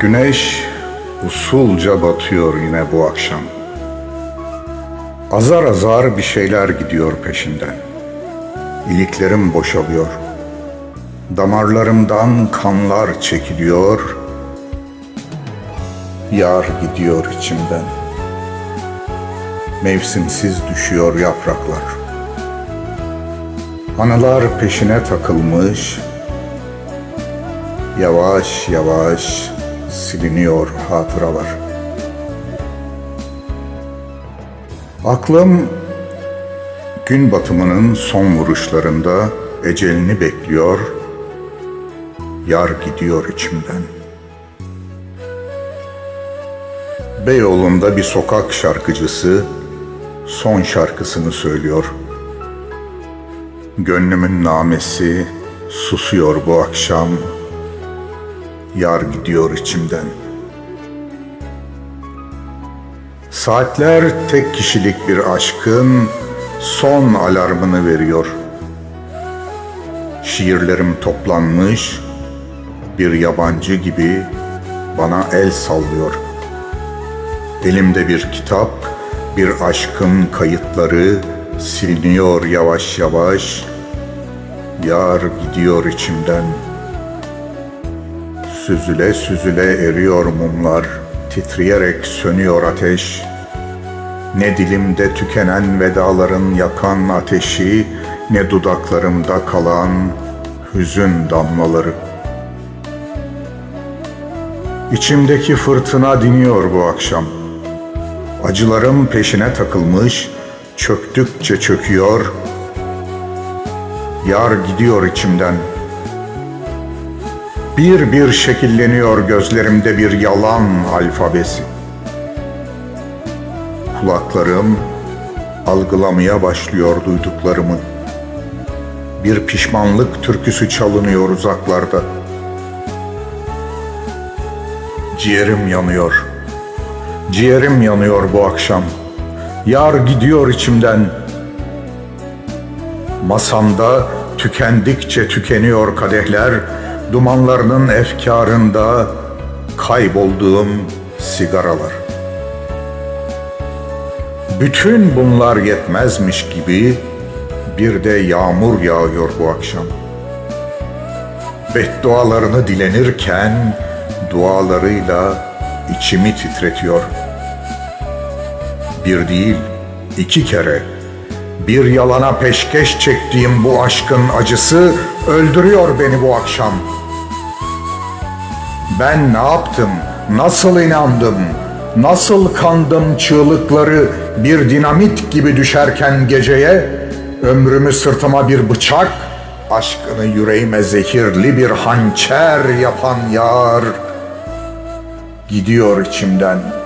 Güneş usulca batıyor yine bu akşam. Azar azar bir şeyler gidiyor peşinden. İliklerim boşalıyor. Damarlarımdan kanlar çekiliyor. Yar gidiyor içimden. Mevsimsiz düşüyor yapraklar. Anılar peşine takılmış, Yavaş yavaş siliniyor hatıralar. Aklım gün batımının son vuruşlarında ecelini bekliyor, yar gidiyor içimden. Beyoğlu'nda bir sokak şarkıcısı son şarkısını söylüyor. Gönlümün namesi susuyor bu akşam, yar gidiyor içimden. Saatler tek kişilik bir aşkın son alarmını veriyor. Şiirlerim toplanmış, bir yabancı gibi bana el sallıyor. Elimde bir kitap, bir aşkın kayıtları siliniyor yavaş yavaş. Yar gidiyor içimden.'' Süzüle süzüle eriyor mumlar, titreyerek sönüyor ateş. Ne dilimde tükenen vedaların yakan ateşi, ne dudaklarımda kalan hüzün damlaları. İçimdeki fırtına diniyor bu akşam. Acılarım peşine takılmış, çöktükçe çöküyor. Yar gidiyor içimden.'' Bir bir şekilleniyor gözlerimde bir yalan alfabesi. Kulaklarım algılamaya başlıyor duyduklarımı. Bir pişmanlık türküsü çalınıyor uzaklarda. Ciğerim yanıyor. Ciğerim yanıyor bu akşam. Yar gidiyor içimden. Masamda tükendikçe tükeniyor kadehler dumanlarının efkarında kaybolduğum sigaralar. Bütün bunlar yetmezmiş gibi bir de yağmur yağıyor bu akşam. Beddualarını dilenirken dualarıyla içimi titretiyor. Bir değil, iki kere bir yalana peşkeş çektiğim bu aşkın acısı öldürüyor beni bu akşam. Ben ne yaptım? Nasıl inandım? Nasıl kandım çığlıkları bir dinamit gibi düşerken geceye? Ömrümü sırtıma bir bıçak, aşkını yüreğime zehirli bir hançer yapan yar gidiyor içimden.''